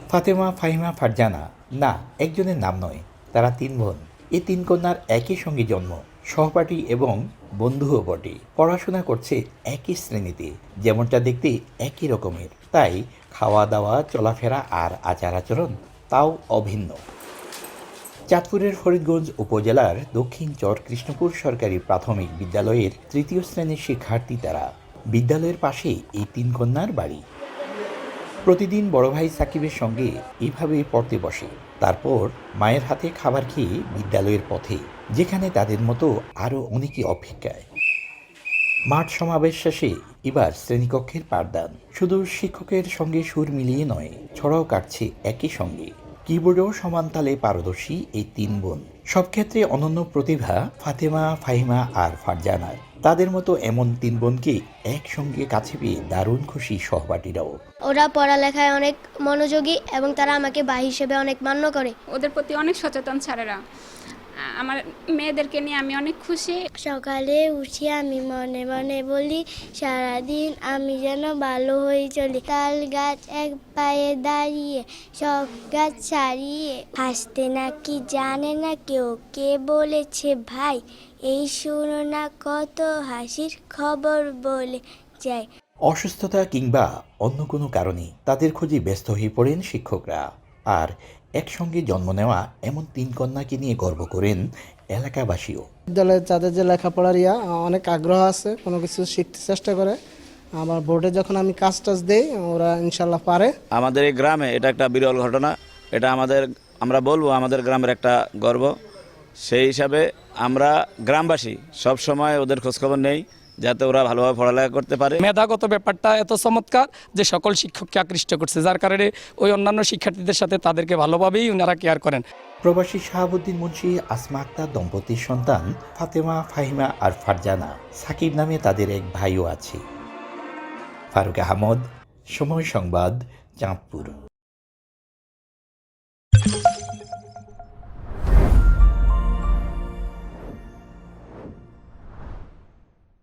ফাতেমা, ফাহিমা, ফারজানা, না, একজনের নাম নয়, তারা তিন বোন। এই তিন কন্যার একই সঙ্গে জন্ম, সহপাঠী এবং বন্ধুও বটে। পড়াশোনা করছে একই শ্রেণীতে, যেমনটা দেখতে একই রকমের। তাই খাওয়া দাওয়া চলাফেরা আর আচার আচরণ তাও অভিন্ন। চাঁদপুরের ফরিদগঞ্জ উপজেলার দক্ষিণ চর কৃষ্ণপুর সরকারি প্রাথমিক বিদ্যালয়ের তৃতীয় শ্রেণির শিক্ষার্থী তারা। বিদ্যালয়ের পাশে এই তিন কন্যার বাড়ি। প্রতিদিন বড় ভাই সাকিবের সঙ্গে এভাবে পড়তে বসে। তারপর মায়ের হাতে খাবার খেয়ে বিদ্যালয়ের পথে, যেখানে তাদের মতো আরও অনেকে অপেক্ষায়। মাঠ সমাবেশ শেষে এবার শ্রেণীকক্ষের পাঠদান। শুধু শিক্ষকের সঙ্গে সুর মিলিয়ে নয়, ছড়াও কাটছে একই সঙ্গে। কিবোর্ডেও সমানতালে পারদর্শী এই তিন বোন। সব ক্ষেত্রে অনন্য প্রতিভা ফাতেমা ফাহিমা আর ফারজানার তাদের মতো এমন তিন বোনকে একসঙ্গে কাছে পেয়ে দারুণ খুশি সহপাঠীরাও। ওরা পড়ালেখায় অনেক মনোযোগী এবং তারা আমাকে ভাই হিসেবে অনেক মান্য করে। ওদের প্রতি অনেক সচেতন স্যারেরা। আ- আমার মেয়েদেরকে নিয়ে আমি অনেক খুশি। সকালে উঠি আমি মনে মনে বলি সারাদিন আমি যেন ভালো হয়ে চলি। তাল গাছ এক পায়ে দাঁড়িয়ে সব গাছ ছাড়িয়ে হাসতে নাকি জানে না কেউ কে বলেছে ভাই? এই শুনো না কত হাসির খবর বলে যায়। অসুস্থতা কিংবা অন্য কোনো কারণে তাদের খোঁজে ব্যস্ত হয়ে পড়েন শিক্ষকরা। আর একসঙ্গে জন্ম নেওয়া এমন তিন কন্যাকে নিয়ে গর্ব করেন এলাকাবাসীও। বিদ্যালয়ে যাদের যে লেখাপড়ার ইয়া অনেক আগ্রহ আছে কোনো কিছু শিখতে চেষ্টা করে। আমার বোর্ডে যখন আমি কাজ টাজ দিই ওরা ইনশাল্লাহ পারে। আমাদের এই গ্রামে এটা একটা বিরল ঘটনা। এটা আমাদের আমরা বলব আমাদের গ্রামের একটা গর্ব। সেই হিসাবে আমরা গ্রামবাসী সব সময় ওদের খোঁজখবর নেই। যাতে ওরা ভালোভাবে পড়ালেখা করতে পারে। মেধাগত ব্যাপারটা এত চমৎকার যে সকল শিক্ষককে আকৃষ্ট করছে যার কারণে ওই অন্যান্য শিক্ষার্থীদের সাথে তাদেরকে ভালোভাবেই ওনারা কেয়ার করেন। প্রবাসী শাহাবুদ্দিন মুন্সি আসমা আক্তার দম্পতির সন্তান ফাতেমা ফাহিমা আর ফারজানা সাকিব নামে তাদের এক ভাইও আছে। ফারুক আহমদ সময় সংবাদ চাঁদপুর।